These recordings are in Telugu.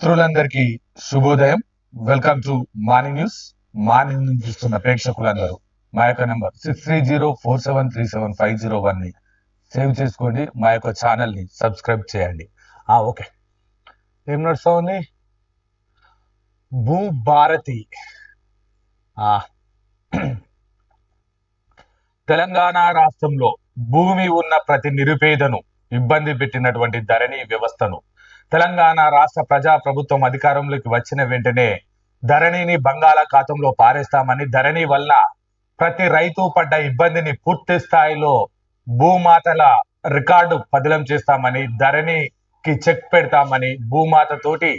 మిత్రులందరికీ శుభోదయం. Welcome to morning news morning news చూస్తున్న ప్రేక్షకులందరూ మా యొక్క number six three zero four seven three seven five zero వన్ని సేవ్ చేసుకోండి. మా యొక్క ఛానల్ని సబ్స్క్రైబ్ చేయండి. ఆ ఓకే. ఏం నడుస్తా ఉంది? భూభారతి. ఆ. తెలంగాణ రాష్ట్రంలో భూమి ఉన్న ప్రతి నిరుపేదను ఇబ్బంది పెట్టినటువంటి ధరణి వ్యవస్థను తెలంగాణ రాష్ట్ర ప్రజా ప్రభుత్వం అధికారంలోకి వచ్చిన వెంటనే ధరణిని బంగాళాఖాతంలో పారేస్తామని ధరణి వల్ల ప్రతి రైతు పడ్డ ఇబ్బందిని పూర్తి స్థాయిలో భూమాతల రికార్డు పదిలం చేస్తామని ధరణికి చెక్ పెడతామని భూమాత తోటి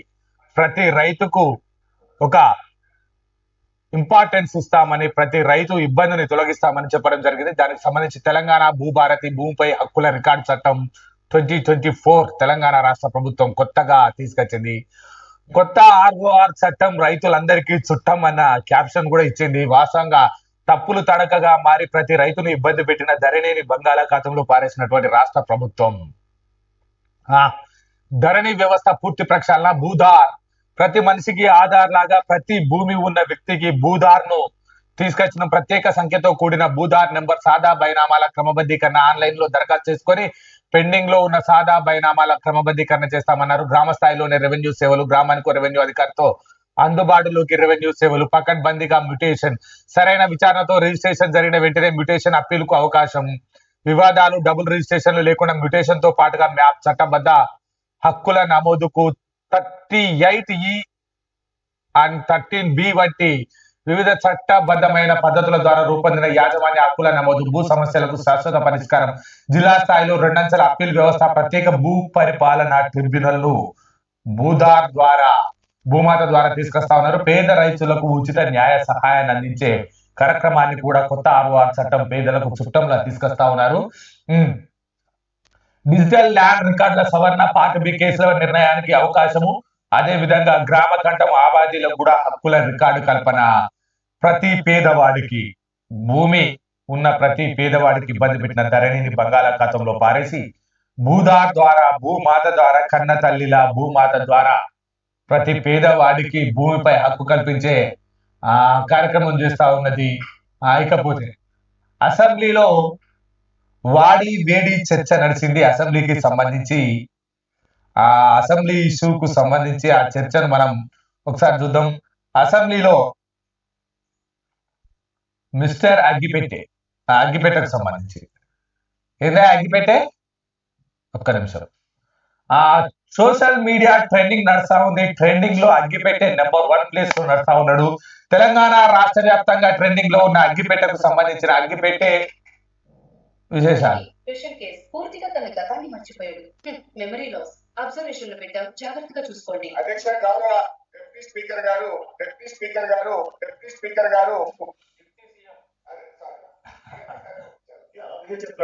ప్రతి రైతుకు ఒక ఇంపార్టెన్స్ ఇస్తామని ప్రతి రైతు ఇబ్బందిని తొలగిస్తామని చెప్పడం జరిగింది. దానికి సంబంధించి తెలంగాణ భూభారతి భూమిపై హక్కుల రికార్డు చట్టం ట్వంటీ ట్వంటీ ఫోర్ తెలంగాణ రాష్ట్ర ప్రభుత్వం కొత్తగా తీసుకొచ్చింది. కొత్త ఆర్ఓఆర్ చట్టం రైతులందరికీ చుట్టం అన్న క్యాప్షన్ కూడా ఇచ్చింది. వాస్తవంగా తప్పులు తడకగా మారి ప్రతి రైతును ఇబ్బంది పెట్టిన ధరణిని బంగాళాఖాతంలో పారేసినటువంటి రాష్ట్ర ప్రభుత్వం. ఆ ధరణి వ్యవస్థ పూర్తి ప్రక్షాళన భూధార్. ప్రతి మనిషికి ఆధార్ లాగా ప్రతి భూమి ఉన్న వ్యక్తికి భూధార్ను తీసుకొచ్చిన ప్రత్యేక సంఖ్యతో కూడిన భూధార్ నెంబర్ సాదా బైనామాల క్రమబద్ధీకరణ ఆన్లైన్లో దరఖాస్తు చేసుకొని పెండింగ్లో ఉన్న సాదా బైనామాల క్రమబద్ధీకరణ చేస్తామన్నారు. గ్రామ స్థాయిలోనే రెవెన్యూ సేవలు గ్రామానికి రెవెన్యూ అధికారితో అందుబాటులోకి రెవెన్యూ సేవలు పకడ్బందీగా మ్యూటేషన్ సరైన విచారణతో రిజిస్ట్రేషన్ జరిగిన వెంటనే మ్యూటేషన్ అప్పీల్కు అవకాశం. వివాదాలు డబుల్ రిజిస్ట్రేషన్లు లేకుండా మ్యూటేషన్తో పాటుగా మ్యాప్ చట్టబద్ధ హక్కుల నమోదుకు thirty eight E and thirteen B వంటి వివిధ చట్టబద్ధమైన పద్ధతుల ద్వారా రూపొందిన యాజమాన్య హక్కుల నమోదు భూ సమస్యలకు శాశ్వత పరిష్కారం జిల్లా స్థాయిలో రెండంచెల అప్పీల్ వ్యవస్థ ప్రత్యేక భూ పరిపాలన ట్రిబ్యునల్ను భూదార్ ద్వారా భూమాత ద్వారా తీసుకొస్తా ఉన్నారు. పేద రైతులకు ఉచిత న్యాయ సహాయాన్ని అందించే కార్యక్రమాన్ని కూడా కొత్త ఆర్ఓఆర్ చట్టం పేదలకు చుట్టంలా తీసుకొస్తా ఉన్నారు. డిజిటల్ ల్యాండ్ రికార్డుల సవరణ పార్ట్ బి కేసుల నిర్ణయానికి అవకాశము. అదే విధంగా గ్రామ కంఠం ఆబాదీలకు కూడా హక్కుల రికార్డు కల్పన ప్రతి పేదవాడికి భూమి ఉన్న ప్రతి పేదవాడికి ఇబ్బంది పెట్టిన ధరణిని బంగాళాఖాతంలో పారేసి భూదార్ ద్వారా భూమాత ద్వారా కన్న తల్లిలా భూమాత ద్వారా ప్రతి పేదవాడికి భూమిపై హక్కు కల్పించే ఆ కార్యక్రమం చేస్తా ఉన్నది ఇకపోతే. అసెంబ్లీలో వాడి వేడి చర్చ నడిచింది అసెంబ్లీకి సంబంధించి. ఆ అసెంబ్లీ ఇష్యూకు సంబంధించి ఆ చర్చను మనం ఒకసారి చూద్దాం. అసెంబ్లీలో మిస్టర్ అగ్గిపెట్టె ఆ అగ్గిపెట్టెకు సంబంధించి. ఏందా అగ్గిపెట్టె? ఒక్క నిమిషం. ఆ సోషల్ మీడియా ట్రెండింగ్ నడుస్తా ఉంది. ట్రెండింగ్లో అగ్గిపెట్టె నెంబర్ వన్ ప్లేస్లో నడుస్తా ఉన్నాడు. తెలంగాణ రాష్ట్ర వ్యాప్తంగా ట్రెండింగ్లో ఉన్న అగ్గిపెట్టెకు సంబంధించిన అగ్గిపెట్టె విశేషాలు? Special case. పూర్తిగా తన గతాన్ని మర్చిపోయాడు. Memory loss. అబ్జర్వేషన్లో పెట్టాం జాగ్రత్తగా చూసుకోండి. అధ్యక్ష గౌరవ డిప్యూటీ స్పీకర్ గారు డిప్యూటీ స్పీకర్ గారు డిప్యూటీ స్పీకర్ గారు. ఇప్పటి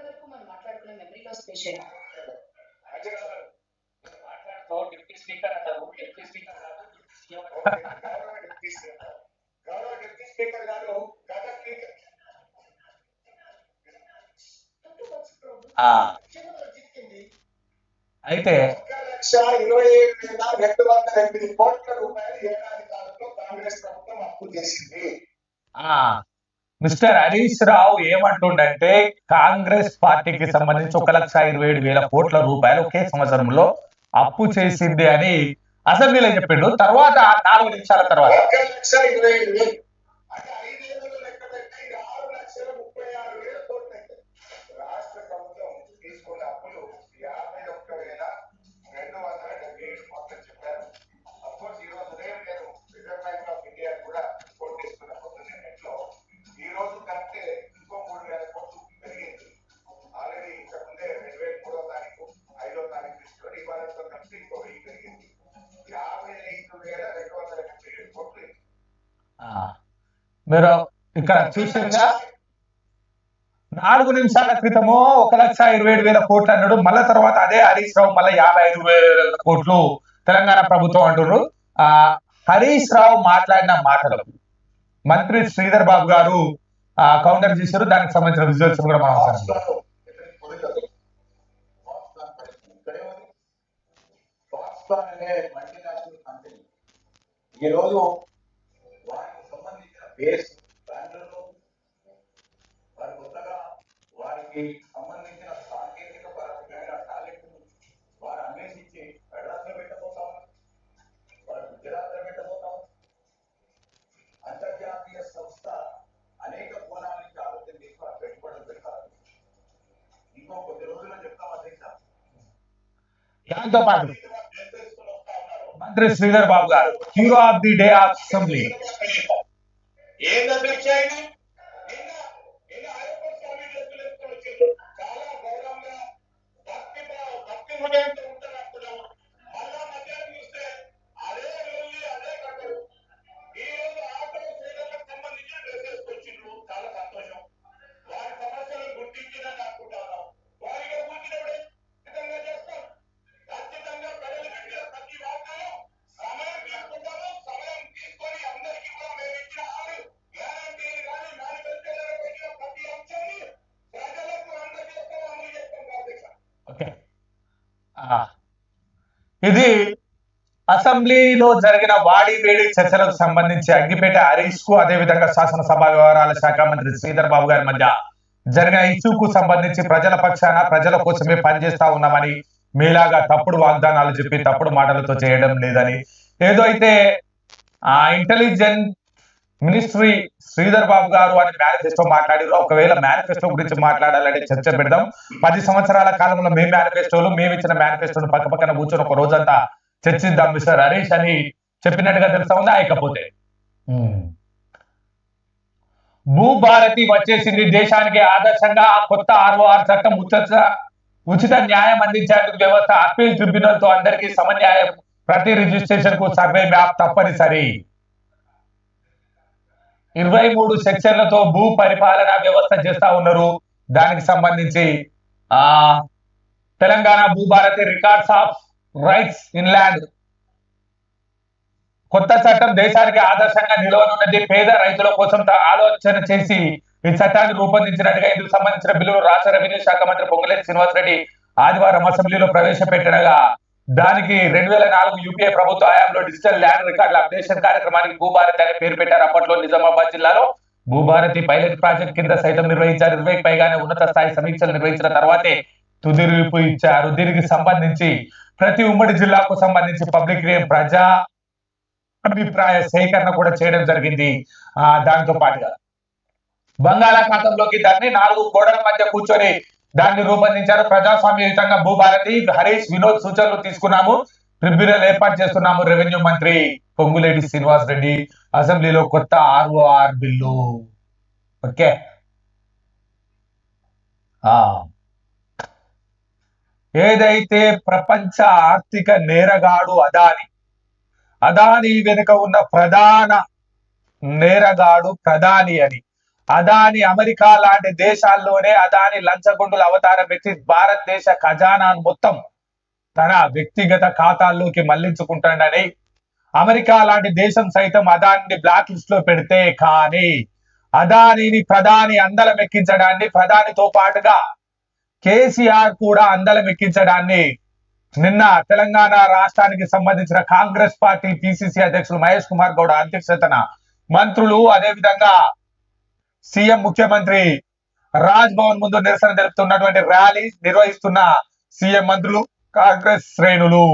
వరకు మనం మాట్లాడుకున్న memory loss patient deputy speaker అంటారు డిప్యూటీ స్పీకర్ గౌరవ డిప్యూటీ స్పీకర్ గారు గత స్పీకర్ ఆ, అయితే ఒక్క లక్ష ఇరవై ఏడు వేల రెండు వందల ఎనిమిది కోట్ల రూపాయలు ఏడాది కాలంలో కాంగ్రెస్ ప్రభుత్వం అప్పు చేసింది. ఆ. మిస్టర్ హరీష్ రావు ఏమంటుండంటే కాంగ్రెస్ పార్టీకి సంబంధించి ఒక లక్ష ఇరవై ఏడు వేల కోట్ల రూపాయలు ఒకే సంవత్సరంలో అప్పు చేసింది అని అసెంబ్లీలో చెప్పిండు. తర్వాత నాలుగు నిమిషాల తర్వాత మీరు ఇక్కడ చూసిందా నాలుగు నిమిషాల క్రితము ఒక లక్ష ఇరవై ఏడు వేల కోట్లు అన్నాడు. మళ్ళా తర్వాత అదే హరీష్ రావు మళ్ళీ యాభై ఐదు వేల కోట్లు తెలంగాణ ప్రభుత్వం అంటున్నారు ఆ హరీష్ రావు మాట్లాడిన మాటలు మంత్రి శ్రీధర్ బాబు గారు ఆ కౌంటర్ చేశారు. దానికి సంబంధించిన విజువల్స్ కూడా మనం అవసరం అనే మల్టీనేషనల్ కంపెనీ ఈరోజు బేస్ బెంగళూరు వారి కొత్తగా వారికి సంబంధించిన సాంకేతిక పరమైన టాలెంట్ వారు అన్వేషించి మెడ్రాస్లో పెట్టబోతాం వారు గుజరాత్లో పెట్టబోతాం అంతర్జాతీయ సంస్థ అనేక కోణాల నుంచి ఆలోచన చేసి వారు పెట్టుబడులు పెడతారు ఇంకో కొద్ది రోజుల్లో చెప్తాం అధ్యక్ష దాంతో పాటు నిర్దేశిస్తులు వస్తా ఉన్నారు మంత్రి శ్రీధర్ బాబు గారు hero of the day of assembly. ఏంది అధ్యక్ష ఇది? చాలా గౌరవంగా భక్తి భక్తి హృదయంతో ఇది అసెంబ్లీలో జరిగిన వాడి వేడి చర్చలకు సంబంధించి అగ్గిపేట హరీష్కు అదేవిధంగా శాసనసభ వ్యవహారాల శాఖ మంత్రి శ్రీధర్ బాబు గారి మధ్య జరిగిన ఇష్యూకు సంబంధించి ప్రజల పక్షాన ప్రజల కోసమే పనిచేస్తా ఉన్నామని మీలాగా తప్పుడు వాగ్దానాలు చెప్పి తప్పుడు మాటలతో చేయడం లేదని. ఏదో అయితే ఆ ఇంటెలిజెంట్ మినిస్ట్రీ శ్రీధర్ బాబు గారు అని మేనిఫెస్టో మాట్లాడారు ఒకవేళ మేనిఫెస్టో గురించి మాట్లాడాలంటే చర్చ పెడదాం. పది సంవత్సరాల కాలంలో మేము మేనిఫెస్టోలు మేము ఇచ్చిన మేనిఫెస్టోను పక్క పక్కన కూర్చొని ఒక రోజంతా చర్చిద్దాం మిస్టర్ హరీష్ అని చెప్పినట్టుగా తెలుసా ఉందా ఇకపోతే భూభారతి వచ్చేసింది దేశానికి ఆదర్శంగా. ఆ కొత్త ఆర్ఓఆర్ చట్టం ఉచిత ఉచిత న్యాయం అందించేందుకు వ్యవస్థ అప్పీల్ ట్రిబ్యునల్తో అందరికీ సమన్యాయం. ప్రతి రిజిస్ట్రేషన్కు సర్వే మ్యాప్ తప్పనిసరి. ఇరవై మూడు సెక్షన్లతో భూ పరిపాలన వ్యవస్థ చేస్తా ఉన్నారు. దానికి సంబంధించి ఆ Telangana Bhubharati records of rights in land. కొత్త చట్టం దేశానికి ఆదర్శంగా నిలవనున్నది పేద రైతుల కోసం ఆలోచన చేసి ఈ చట్టాన్ని రూపొందించినట్టుగా ఇందుకు సంబంధించిన బిల్లును రాష్ట్ర రెవెన్యూ శాఖ మంత్రి పొంగులేటి శ్రీనివాసరెడ్డి ఆదివారం అసెంబ్లీలో ప్రవేశపెట్టడగా దానికి రెండు వేల నాలుగు యూపీఏ ప్రభుత్వ హయాంలో డిజిటల్ ల్యాండ్ రికార్డుల అప్డేషన్ కార్యక్రమానికి భూభారతి అనే పేరు పెట్టారు. అప్పట్లో నిజామాబాద్ జిల్లాలో భూభారతి పైలట్ ప్రాజెక్ట్ కింద సైతం నిర్వహించారు. ఇరవై పైగానే ఉన్నత స్థాయి సమీక్షలు నిర్వహించిన తర్వాతే తుదిరిపు ఇచ్చారు. దీనికి సంబంధించి ప్రతి ఉమ్మడి జిల్లాకు సంబంధించి పబ్లిక్ ప్రజా అభిప్రాయ సేకరణ కూడా చేయడం జరిగింది. ఆ దాంతో పాటుగా బంగాళాఖాతంలోకి దాన్ని నాలుగు గోడల మధ్య కూర్చొని దాన్ని రూపొందించారు ప్రజాస్వామ్యయుతంగా భూభారతి. హరీష్ వినోద్ సూచనలు తీసుకున్నాము. ట్రిబ్యునల్ ఏర్పాటు చేస్తున్నాము రెవెన్యూ మంత్రి పొంగులేటి శ్రీనివాస్ రెడ్డి. అసెంబ్లీలో కొత్త ఆర్ఓఆర్ బిల్లు. ఓకే. ఆ. ఏదైతే ప్రపంచ ఆర్థిక నేరగాడు అదాని అదాని వెనుక ఉన్న ప్రధాన నేరగాడు ప్రధాని అని అదాని అమెరికా లాంటి దేశాల్లోనే అదాని లంచగొండుల అవతారం ఎత్తి భారతదేశ ఖజానాను మొత్తం తన వ్యక్తిగత ఖాతాల్లోకి మళ్ళించుకుంటాడని అమెరికా లాంటి దేశం సైతం అదానిని బ్లాక్ లిస్ట్లో పెడితే కానీ అదానిని ప్రధాని అందలం ఎక్కించడాన్ని ప్రధానితో పాటుగా కేసీఆర్ కూడా అందలం ఎక్కించడాన్ని నిన్న తెలంగాణ రాష్ట్రానికి సంబంధించిన కాంగ్రెస్ పార్టీ పిసిసి అధ్యక్షులు మహేష్ కుమార్ గౌడ్ అధ్యక్షతన మంత్రులు అదే విధంగా సీఎం ముఖ్యమంత్రి రాజ్ భవన్ ముందు నిరసన తెలుపుతున్నటువంటి ర్యాలీ నిర్వహిస్తున్న సీఎం మంత్రులు కాంగ్రెస్ శ్రేణులు.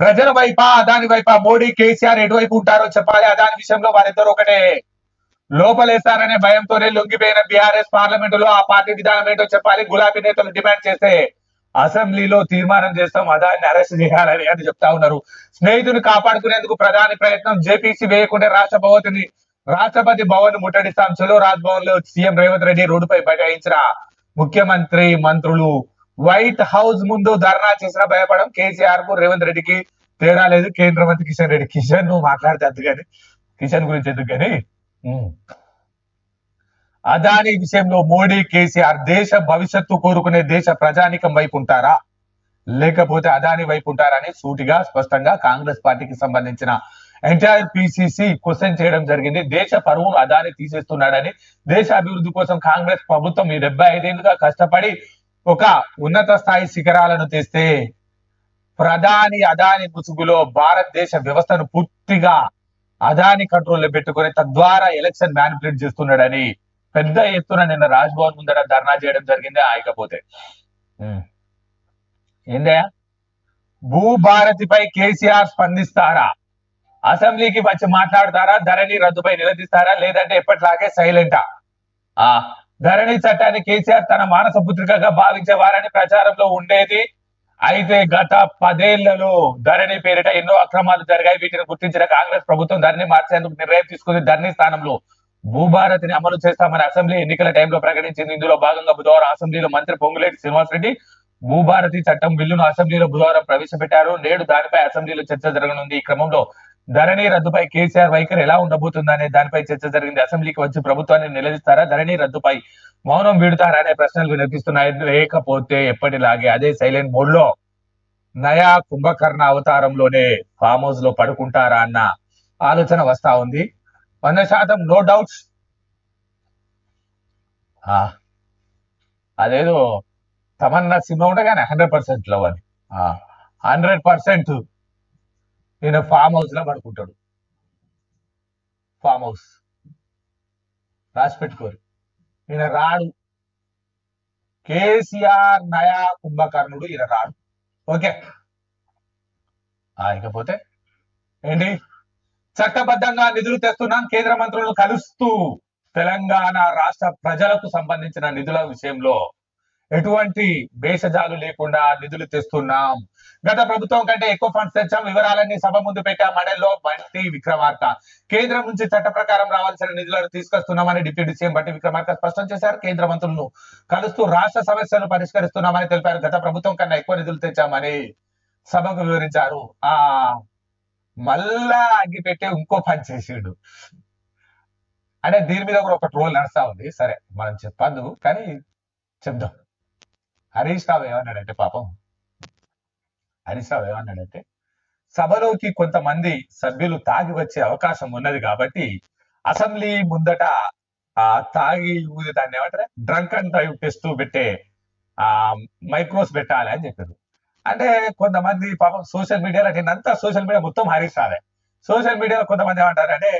ప్రజల వైపా అదాని వైపా మోడీ కేసీఆర్ ఎటువైపు ఉంటారో చెప్పాలి. అదాని విషయంలో వారిద్దరు ఒకటే. లోపలేస్తారనే భయంతోనే లొంగిపోయిన బీఆర్ఎస్ పార్లమెంట్లో ఆ పార్టీ విధానం ఏంటో చెప్పాలి. గులాబీ నేతలు డిమాండ్ చేస్తే అసెంబ్లీలో తీర్మానం చేస్తాం. అదాన్ని అరెస్ట్ చేయాలని అని చెప్తా ఉన్నారు. స్నేహితుని కాపాడుకునేందుకు ప్రధాని ప్రయత్నం. జేపీసీ వేయకుండా రాష్ట్రపతిని రాష్ట్రపతి భవన్ ముట్టడి చలో రాజ్భవన్లో సీఎం రేవంత్ రెడ్డి రోడ్డుపై బైఠాయించిన ముఖ్యమంత్రి మంత్రులు వైట్ హౌస్ ముందు ధర్నా చేసిన భయపడం. కేసీఆర్కు రేవంత్ రెడ్డికి తేడా లేదు. కేంద్ర మంత్రి కిషన్ రెడ్డి కిషన్ నువ్వు మాట్లాడితే ఎందుకు కానీ కిషన్ గురించి ఎందుకు కానీ అదాని విషయంలో మోడీ కేసీఆర్ దేశ భవిష్యత్తు కోరుకునే దేశ ప్రజానికం వైపు ఉంటారా? లేకపోతే అదాని వైపు ఉంటారని సూటిగా స్పష్టంగా కాంగ్రెస్ పార్టీకి సంబంధించిన ఎంటైర్ పిసిసి క్వశ్చన్ చేయడం జరిగింది. దేశ పరువును అదాని తీసేస్తున్నాడని దేశ అభివృద్ధి కోసం కాంగ్రెస్ ప్రభుత్వం ఈ డెబ్బై ఐదేళ్ళుగా కష్టపడి ఒక ఉన్నత స్థాయి శిఖరాలను తెస్తే ప్రధాని అదాని ముసుగులో భారతదేశ వ్యవస్థను పూర్తిగా అదాని కంట్రోల్లో పెట్టుకొని తద్వారా ఎలక్షన్ మ్యానిపులేట్ చేస్తున్నాడని పెద్ద ఎత్తున నిన్న రాజ్భవన్ ముందర ధర్నా చేయడం జరిగింది ఆయకపోతే ఏందయ్యా? భూభారతిపై కేసీఆర్ స్పందిస్తారా? అసెంబ్లీకి వచ్చి మాట్లాడతారా? ధరణి రద్దుపై నిలదీస్తారా? లేదంటే ఎప్పటిలాగే సైలెంటా? ఆ ధరణి చట్టాన్ని కేసీఆర్ తన మానస పుత్రికగా భావించేవారని ప్రచారంలో ఉండేది. అయితే గత పదేళ్ళలో ధరణి పేరిట ఎన్నో అక్రమాలు జరిగాయి. వీటిని గుర్తించిన కాంగ్రెస్ ప్రభుత్వం ధరణి మార్చేందుకు నిర్ణయం తీసుకుంది. ధరణి స్థానంలో భూభారతిని అమలు చేస్తామని అసెంబ్లీ ఎన్నికల టైంలో ప్రకటించింది. ఇందులో భాగంగా బుధవారం అసెంబ్లీలో మంత్రి పొంగులేటి శ్రీనివాసరెడ్డి భూభారతి చట్టం బిల్లును అసెంబ్లీలో బుధవారం ప్రవేశపెట్టారు. నేడు దానిపై అసెంబ్లీలో చర్చ జరగనుంది. ఈ క్రమంలో ధరణి రద్దుపై కేసీఆర్ వైఖరి ఎలా ఉండబోతుందనే దానిపై చర్చ జరిగింది. అసెంబ్లీకి వచ్చి ప్రభుత్వాన్ని నిలదీస్తారా? ధరణి రద్దుపై మౌనం వీడుతారా అనే ప్రశ్నలు వినిపిస్తున్నాయి. లేకపోతే ఎప్పటిలాగే అదే సైలెంట్ మోడ్లో నయా కుంభకర్ణ అవతారంలోనే ఫామ్ హౌస్లో పడుకుంటారా అన్న ఆలోచన వస్తా ఉంది. వంద శాతం నో డౌట్స్. అదేదో తమన్నా సినిమా ఉండగానే హండ్రెడ్ పర్సెంట్ లవ్ అని హండ్రెడ్ పర్సెంట్ ఈయన ఫామ్ హౌస్లో పడుకుంటాడు. Farm house. రాసి పెట్టుకోరు. ఈయన రాడు. కేసీఆర్ నయా కుంభకర్ణుడు ఈయన రాడు. ఓకే. ఇకపోతే ఏంటి? చట్టబద్ధంగా నిధులు తెస్తున్నాం కేంద్ర మంత్రులను కలుస్తూ తెలంగాణ రాష్ట్ర ప్రజలకు సంబంధించిన నిధుల విషయంలో ఎటువంటి భేషజాలు లేకుండా నిధులు తెస్తున్నాం. గత ప్రభుత్వం కంటే ఎక్కువ ఫండ్స్ తెచ్చాం. వివరాలన్నీ సభ ముందు పెట్టాం. మండలిలో బంటి విక్రమార్క. కేంద్రం నుంచి చట్ట ప్రకారం రావాల్సిన నిధులను తీసుకొస్తున్నామని డిప్యూటీ సీఎం బట్టి విక్రమార్క స్పష్టం చేశారు. కేంద్ర మంత్రులను కలుస్తూ రాష్ట్ర సమస్యలను పరిష్కరిస్తున్నామని తెలిపారు. గత ప్రభుత్వం కన్నా ఎక్కువ నిధులు తెచ్చామని సభకు వివరించారు. ఆ మళ్ళా అగ్గిపెట్టి ఇంకో పని చేసిండు. అంటే దీని మీద కూడా ఒక ట్రోల్ నడుస్తా ఉంది. సరే మనం చెప్పద్దు కానీ చెప్దాం. హరీష్ రావు ఏమన్నాడంటే పాపం? హరీష్ రావు ఏమన్నాడంటే సభలోకి కొంతమంది సభ్యులు తాగి వచ్చే అవకాశం ఉన్నది కాబట్టి అసెంబ్లీ ముందట ఆ తాగి ఊది దాన్ని ఏమంటారు? డ్రంక్ అండ్ డ్రైవ్ టెస్ట్ పెట్టే ఆ మైక్రోస్ పెట్టాలి అని చెప్పారు. అంటే కొంతమంది పాపం సోషల్ మీడియాలో నిన్నంతా సోషల్ మీడియా మొత్తం హరీష్ రావే సోషల్ మీడియాలో కొంతమంది ఏమంటారు అంటే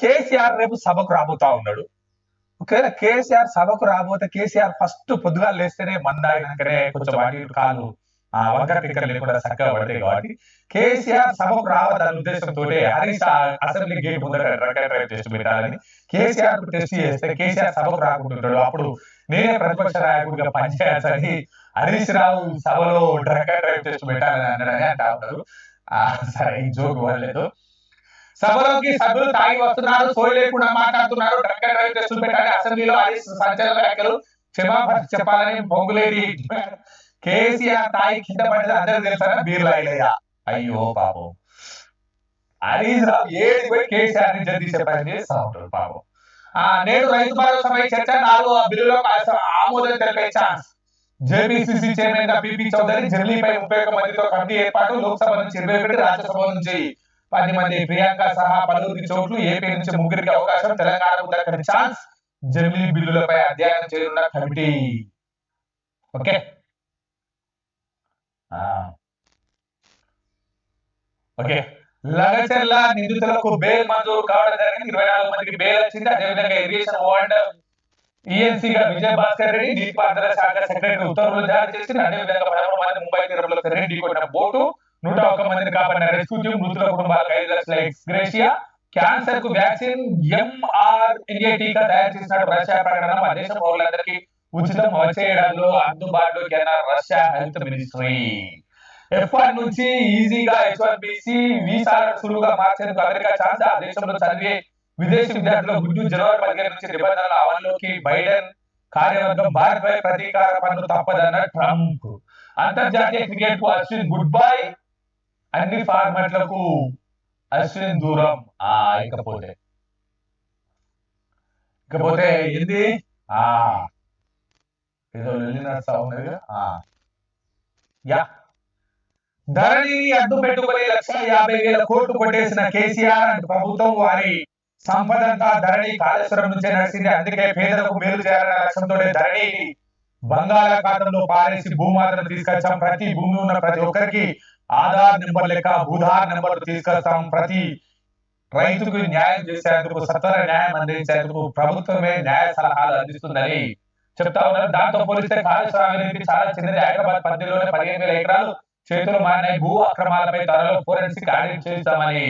కేసీఆర్ రేపు సభకు రాబోతా ఉన్నాడు. ఒకవేళ కేసీఆర్ సభకు రాబోతే కేసీఆర్ ఫస్ట్ పొద్దుగా లేస్తేనే మందాకనే కొంచెం అటు ఇటు కాళ్ళు వంకర టిక్కర్ లేకుండా చక్కగా పడతాయి కాబట్టి కేసీఆర్ సభకు రావద్దన్న ఉద్దేశంతో హరీష్ అసెంబ్లీ గేట్ ముందర రకరకాల టెస్ట్ పెట్టాలని కేసీఆర్ టెస్ట్ చేస్తే కేసీఆర్ సభకు రాకుంటుంటాడు. అప్పుడు నేనే ప్రతిపక్ష నాయకుడిగా పనిచేయాల్సని హరీష్ రావు సభలో డ్రగ్ టెస్ట్ పెట్టాలని అన్నాడని అంటా ఉంటారు. సరే ఈ జోక్ ఇవ్వలేదు సభలోకి సభ్యులు తాగి వస్తున్నారు సోయి లేకుండా మాట్లాడుతున్నారు డ్రగ్ డ్రైవ్ టెస్టులు పెట్టాలి అసెంబ్లీలో హరీష్ సంచలన వ్యాఖ్యలు. క్షమాపణ చెప్పాలని పొంగులేడి కేసీఆర్ తాయి కింద పడ్డది అందరూ తెలుసా? బీర్లా ఇల్లయ్య అయ్యో పాపం. హరీష్ రావు ఏది పోయి కేసీఆర్ని జడ్జి పని చేస్తా ఉంటాడు పాపం. ఆ నేడు రైతు భరోసాపై చర్చ నాలుగు ఆ బిల్లులో ఆస- ఆమోదం తెలిపే ఛాన్స్. జేపీసీసీ చైర్మన్గా పిపి చౌదరి ఢిల్లీపై ముప్పై ఒక్క మందితో కమిటీ ఏర్పాటు లోక్సభ నుంచి ఇరవై ఒకటి రాజ్యసభ నుంచి పది మంది ప్రియాంక సహా పలువురికి చోట్లు ఏపీ నుంచి ముగ్గురికి అవకాశం తెలంగాణకు దక్కని ఛాన్స్ జమిలీ బిల్లులపై అధ్యయనం చేయనున్న కమిటీ. ఓకే? ఓకే. లగచర్ల నిందితులకు బెయిల్ మంజూరు కావడం జరిగింది. ఇరవై నాలుగు మందికి బెయిల్ వచ్చింది. అదేవిధంగా ఇరిగేషన్ వార్డ్ ఈఎన్సీ గా విజయ భాస్కర్ రెడ్డి నీటిపారుదల శాఖ సెక్రటరీ ఉత్తర్వులు జారీ చేసింది. అదేవిధంగా పదమూడు మంది ముంబై తీరంలో రెడ్డి కొట్టిన బోటు నూట ఒక్క మందిని కాపాడిన రెస్క్యూ టీం మృతుల కుటుంబాలకు ఐదు లక్షల ఎక్స్గ్రేషియా క్యాన్సర్కు వ్యాక్సిన్ ఎంఆర్ఎన్ఏ టీకా తయారు చేసినట్టు రష్యా ప్రకటన మన దేశ పౌరులందరికీ ఉచితం వచ్చేయడంలో అందుబాటులోకి అన్న Russia health ministry. F one నుంచి ఈజీగా హెచ్ వన్ బీసీ వీసాలను సులువుగా మార్చేందుకు అమెరికా ఛాన్స్ ఆ దేశంలో చదివే విదేశీ విద్యార్థుల గుడ్డు జనవరి పదిహేను నుంచి నిబంధనల అమల్లోకి బైడెన్ కార్యవర్గం భారత్ పై ప్రతీకార పన్ను తప్పదన్న ట్రంప్. అంతర్జాతీయ క్రికెట్కు అశ్విన్ గుడ్ బై. అన్ని ఫార్మాట్లకు అశ్విన్ దూరం. ఆ ఇకపోతే. ఇకపోతే ఏంది? ఆ. ఏదో వెళ్ళినట్టు ఉన్నది ఆ. యా. ధరణిని అడ్డు పెట్టుకుని లక్ష యాభై వేల కోట్లు కొట్టేసిన కేసీఆర్ అంటూ ప్రభుత్వం వారి సంపదంతా ధరణి కాళేశ్వరం నుంచే నడిచింది. అందుకే పేదలకు మేలు చేయాలన్న లక్ష్యంతో ధరణి బంగాళాఖాతంలో పారేసి భూమాతను తీసుకొచ్చాం. ప్రతి భూమి ఉన్న ప్రతి ఒక్కరికి ఆధార్ నెంబర్ లెక్క భూధార్ నెంబర్ తీసుకొస్తాం ప్రతి రైతుకు న్యాయం చేసేందుకు సత్వర న్యాయం అందించేందుకు ప్రభుత్వమే న్యాయ సలహాలు అందిస్తుందని చెప్తా ఉన్నారు దాంతో పోలిస్తే కాళేశ్వరం అవినీతి చాలా చిన్నది హైదరాబాద్ పరిధిలోనే పదిహేను వేల ఎకరాలు చేతులు మారినాయి భూ అక్రమాలపై త్వరలో ఫోరెన్సిక్ ఆడిట్ చేస్తామని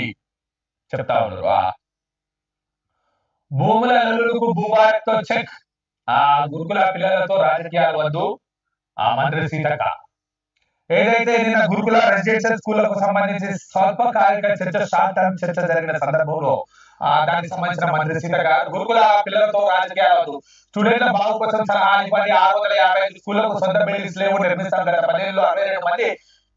చెప్తా ఉన్నారు ఆ భూముల అల్లులకు భూభారత్తో చెక్ ఆ గురుకుల పిల్లలతో రాజకీయాలు వద్దు ఆ మంత్రి సీతక్క ఏదైతే నిన్న గురుకుల రెసిడెన్షియల్ స్కూళ్ళకు సంబంధించి స్వల్పకాలిక చర్చ షార్ట్ టర్మ్ చర్చ జరిగిన సందర్భంలో దానికి సంబంధించిన మంత్రి సీత గారు గురుకుల పిల్లలతో రాజకీయాలు స్టూడెంట్ల బాగు కోసం సలహాలు ఇవ్వండి ఆరు వందల యాభై ఐదు స్కూళ్ళకు సొంత బిల్డింగ్స్ లేవు నిర్మిస్తాం గత పదిహేనులో అరవై రెండు మంది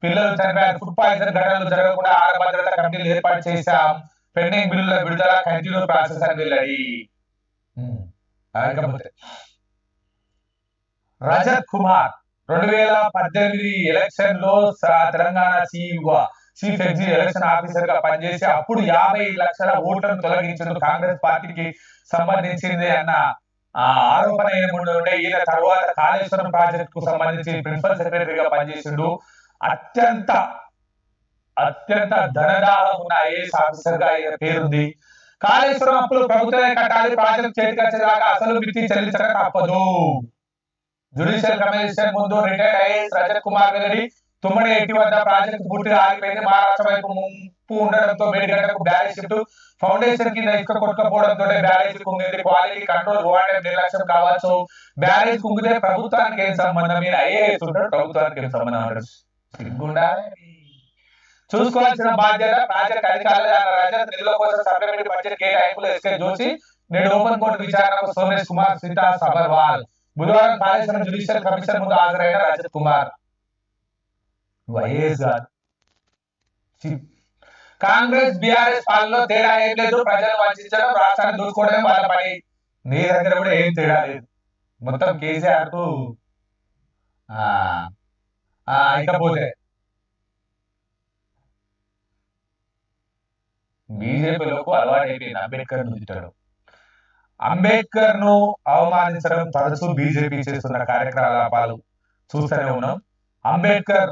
పిల్లలు చనిపోయారు. ఫుడ్ పాయిజన్ ఘటనలు జరగకుండా ఆహార భద్రత కమిటీలు ఏర్పాటు చేశాం. పెండింగ్ బిల్లుల విడుదల కంటిన్యూ ప్రాసెస్ అని వెళ్ళాయి కాకపోతే రజత్ కుమార్ రెండు వేల పద్దెనిమిది ఎలక్షన్లో Telangana CEO chief executive election ఆఫీసర్గా పనిచేసి అప్పుడు యాభై లక్షల ఓట్లను తొలగించడం కాంగ్రెస్ పార్టీకి సంబంధించింది అన్న ఆరోపణ ఏముండి ఉంటే ఈయన తర్వాత కాళేశ్వరం ప్రాజెక్ట్కు సంబంధించి ప్రిన్సిపల్ సెక్రటరీగా పనిచేసిండు. అత్యంత అత్యంత ధనదాహం ఉన్న ఐఏఎస్ ఆఫీసర్గా ఆయన పేరుంది. కాళేశ్వరం అప్పులు ప్రభుత్వమే కట్టాలి ప్రాజెక్ట్ చేతికి వచ్చేదాకా అసలు మిత్తి చెల్లించక తప్పదు. జ్యుడిషియల్ కమిషన్ ముందు retired IAS Rajat Kumar Reddy Tummidihatti వద్ద ప్రాజెక్ట్ పూర్తిగా ఆగిపోయింది మహారాష్ట్ర వైపు ముంపు ఉండడంతో మేడిగడ్డకు బ్యారేజ్ షిఫ్ట్ ఫౌండేషన్ కింద ఇసుక కొట్టుకపోవడంతో బ్యారేజ్ కుంగింది క్వాలిటీ కంట్రోల్ ఓఆర్ఎం నిర్లక్ష్యం కావచ్చు బ్యారేజ్ కుంగితే ప్రభుత్వానికి ఏం సంబంధం మీరు ఐఏఎస్ ఉంటాడు ప్రభుత్వానికి ఏం సంబంధం అంటాడు సిగ్గుండాలి చూసుకోవాల్సిన బాధ్యత ప్రాజెక్ట్ అధికారులు రజత్ నిధుల కోసం సప్లిమెంటరీ బడ్జెట్ కేటాయింపులు ఎస్కే జోషి నేడు ఓపెన్ కోర్టు విచారణకు సోమేష్ కుమార్ సీతా సబర్వాల్ బుధవారం కాళేశ్వరం జ్యుడిషియల్ కమిషన్ ముందు హాజరైన రజత్ కుమార్. వైఎస్ గారు. కాంగ్రెస్ బీఆర్ఎస్ పాలనలో తేడా ఏం లేదు. ప్రజలు వంచడం రాష్ట్రాన్ని దూసుకోవడమే వాళ్ళ పని. నీ దగ్గర కూడా ఏం తేడా లేదు. మొత్తం కేసీఆర్కు ఇకపోతే. బీజేపీలోకి అలవాటు అయిపోయింది అంబేద్కర్ నుంచి అంబేద్కర్ను అవమానించడం తరచూ బీజేపీ చేస్తున్న కార్యకలాపాలు చూస్తూనే ఉన్నాం. అంబేద్కర్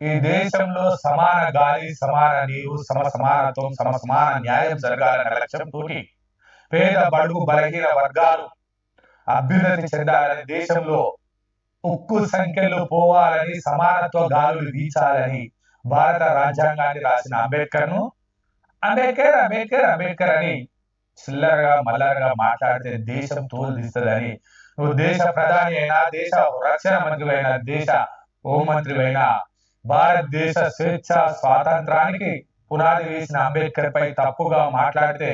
ఈ దేశంలో సమాన గాలి సమాన నీరు సమ సమానత్వం సమ సమాన న్యాయం జరగాలన్న లక్ష్యంతో పేద బడుగు బలహీన వర్గాలు అభ్యున్నతి చెందాలని దేశంలో ఉక్కు సంఖ్యలో పోవాలని సమానత్వ గాలులు వీచాలని భారత రాజ్యాంగాన్ని రాసిన అంబేద్కర్ను అంబేద్కర్ అంబేద్కర్ అంబేద్కర్ అని చిల్లరగా మల్లరగా మాట్లాడితే దేశం తోలుదిస్తుందని. నువ్వు దేశ ప్రధాని అయినా దేశ రక్షణ మంత్రి అయినా దేశ హోంమంత్రి అయినా భారతదేశ స్వేచ్ఛ స్వాతంత్రానికి పునాది వేసిన అంబేద్కర్ పై తప్పుగా మాట్లాడితే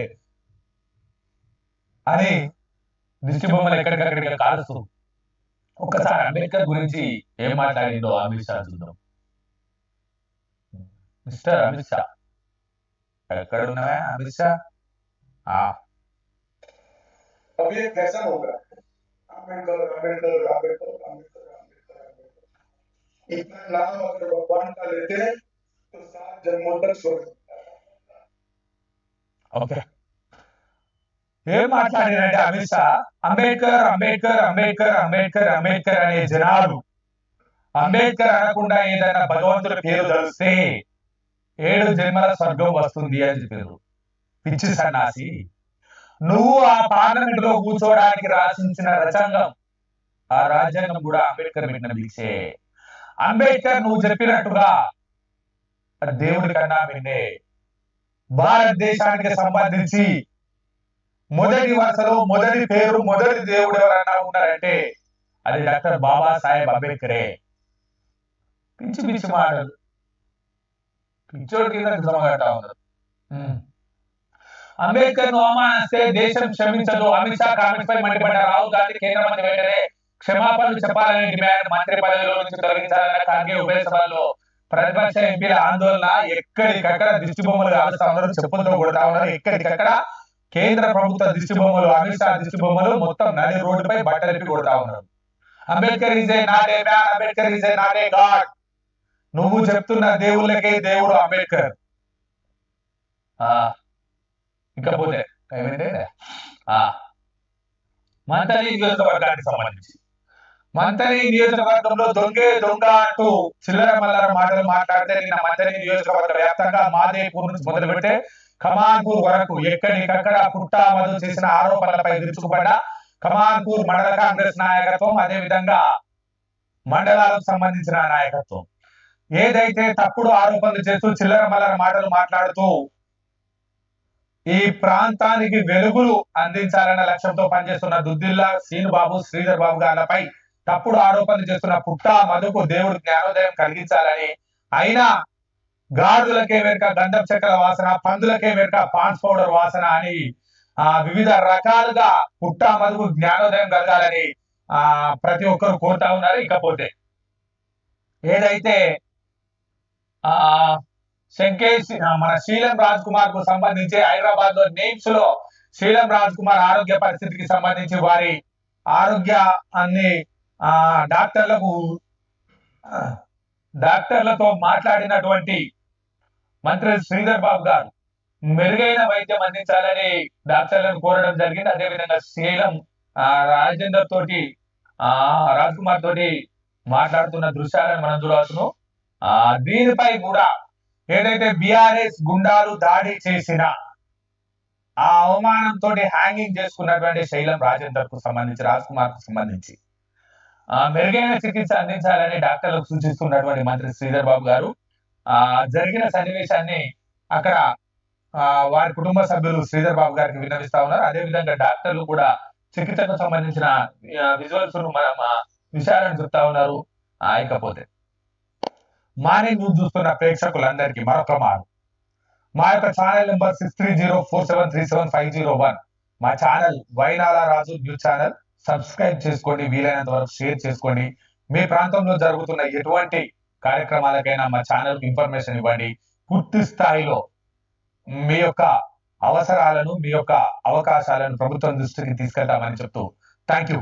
అని దిష్టి బొమ్మలు ఎక్కడికక్కడికి కాలుస్తూ ఒక్కసారి అంబేద్కర్ గురించి ఏం మాట్లాడిందో అమిత్ షా చూద్దాం. మిస్టర్ అమిత్ షా ఎక్కడున్నావా అమిత్ షా? ఆ अब ये फैशन होगा अम्बेडकर अम्बेडकर अम्बेडकर अम्बेडकर अम्बेडकर अम्बेडकर इतना नाम अगर भगवान का लेते हैं तो सात जन्मों तक स्वर्ग ఓకే ఏం మాట్లాడారంటే అమిత్ షా అంబేద్కర్ అంబేద్కర్ అంబేద్కర్ అంబేద్కర్ అంబేద్కర్ అనే జనాలు అంబేద్కర్ అనకుండా ఏదైనా భగవంతుడి పేరు తెలిస్తే ఏడు జన్మల స్వర్గం వస్తుంది అని చెప్పారు పిచ్చి సన్నాసి. నువ్వు ఆ పార్లమెంట్లో కూర్చోవడానికి రాసించిన రచంగం ఆ రాజ్యాంగం కూడా అంబేద్కర్ పెట్టిన భిక్షే అంబేద్కర్ నువ్వు చెప్పినట్టుగా దేవుడి కన్నా విన్నే భారతదేశానికి సంబంధించి మొదటి వరుసలో మొదటి పేరు మొదటి దేవుడు ఎవరన్నా ఉన్నారంటే అది డాక్టర్ బాబాసాహెబ్ అంబేద్కరే. పిచ్చి పిచ్చి మాటలు. పిచ్చోడి కింద నిజమగట్టా ఉన్నారు. అంబేద్కర్ను అవమానిస్తే దేశం క్షమించదు. అమిత్ షా కామెంట్స్ పై మండిపడ్డ రాహుల్ గాంధీ కేంద్ర మంత్రి వెంటనే క్షమాపణలు చెప్పాలని డిమాండ్ మంత్రి పదవిలో నుంచి తొలగించాలన్న ఖార్గే ఉభయ సభల్లో ప్రతిపక్ష ఎంపీల ఆందోళన ఎక్కడికక్కడ దిష్టి బొమ్మలు కాలుస్తా ఉన్నారు చెప్పులతో కొడతా ఉన్నారు. ఎక్కడికక్కడ కేంద్ర ప్రభుత్వ దిష్టి బొమ్మలు అమిత్ షా దిష్టి బొమ్మలు మొత్తం నది రోడ్డుపై బట్టలిపి కొడతా ఉన్నారు. అంబేద్కర్ ఈజ్ ఏ నాటే మ్యాన్ అంబేద్కర్ ఈజ్ ఏ నాటే గాడ్. నువ్వు చెప్తున్న దేవుళ్ళకే దేవుడు అంబేద్కర్. ఆ ఇకపోతే ఏమైంది? ఆ మంతలి నియోజకవర్గానికి సంబంధించి. మంతలి నియోజకవర్గంలో దొంగే దొంగ అంటూ చిల్లర మల్లర మాటలు మాట్లాడితే నిన్న మంతలి నియోజకవర్గ వ్యాప్తంగా మాదేపూర్ నుంచి మొదలు పెడితే కమాన్పూర్ వరకు ఎక్కడికక్కడ పుట్టామదు చేసిన ఆరోపణలపై విరుచుకుపడ్డ కమాన్పూర్ మండల కాంగ్రెస్ నాయకత్వం అదే విధంగా మండలాలకు సంబంధించిన నాయకత్వం. ఏదైతే తప్పుడు ఆరోపణలు చేస్తూ చిల్లర మల్లర మాటలు మాట్లాడుతూ ఈ ప్రాంతానికి వెలుగులు అందించాలన్న లక్ష్యంతో పనిచేస్తున్న దుద్దిల్లా శ్రీనుబాబు శ్రీధర్ బాబు గారిపై తప్పుడు ఆరోపణలు చేస్తున్న పుట్టా మధుకు దేవుడు జ్ఞానోదయం కలిగించాలని. అయినా గాడులకే వెనుక గంధం చెక్కల వాసన పందులకే వెనుక పాన్స్ పౌడర్ వాసన అని ఆ వివిధ రకాలుగా పుట్టా మధుకు జ్ఞానోదయం కలగాలని ఆ ప్రతి ఒక్కరు కోరుతా ఉన్నారు. ఇకపోతే ఏదైతే ఆ శంకేష్ మన శీలం రాజ్ కుమార్కు సంబంధించి హైదరాబాద్లో నేమ్స్లో శీలం రాజ్ కుమార్ ఆరోగ్య పరిస్థితికి సంబంధించి వారి ఆరోగ్యాన్ని ఆ డాక్టర్లకు డాక్టర్లతో మాట్లాడినటువంటి మంత్రి శ్రీధర్ బాబు గారు మెరుగైన వైద్యం అందించాలని డాక్టర్లను కోరడం జరిగింది. అదేవిధంగా శీలం ఆ, రాజేందర్ తోటి ఆ రాజ్ కుమార్ తోటి మాట్లాడుతున్న దృశ్యాలను మనం చూడవచ్చును. ఆ దీనిపై కూడా ఏదైతే బిఆర్ఎస్ గుండాలు దాడి చేసిన ఆ అవమానంతో హ్యాంగింగ్ చేసుకున్నటువంటి శైలం రాజేందర్కు సంబంధించి రాజ్ కుమార్కు సంబంధించి ఆ మెరుగైన చికిత్స అందించాలని డాక్టర్లకు సూచిస్తున్నటువంటి మంత్రి శ్రీధర్ బాబు గారు ఆ జరిగిన సన్నివేశాన్ని అక్కడ వారి కుటుంబ సభ్యులు శ్రీధర్ బాబు గారికి విన్నవిస్తా ఉన్నారు. అదే విధంగా డాక్టర్లు కూడా చికిత్సకు సంబంధించిన విజువల్స్ మన విషయాలను చెప్తా ఉన్నారు. ఇకపోతే మానే న్యూస్ చూస్తున్న ప్రేక్షకులందరికీ మరొక మారు. మా యొక్క channel number six three zero four seven three seven five zero one. మా ఛానల్ వైనాల రాజు న్యూస్ ఛానల్. సబ్స్క్రైబ్ చేసుకోండి వీలైనంత వరకు షేర్ చేసుకోండి. మీ ప్రాంతంలో జరుగుతున్న ఎటువంటి కార్యక్రమాలకైనా మా ఛానల్ ఇన్ఫర్మేషన్ ఇవ్వండి. పూర్తి స్థాయిలో మీ యొక్క అవసరాలను మీ యొక్క అవకాశాలను ప్రభుత్వం దృష్టికి తీసుకెళ్తామని చెప్తూ థ్యాంక్ యూ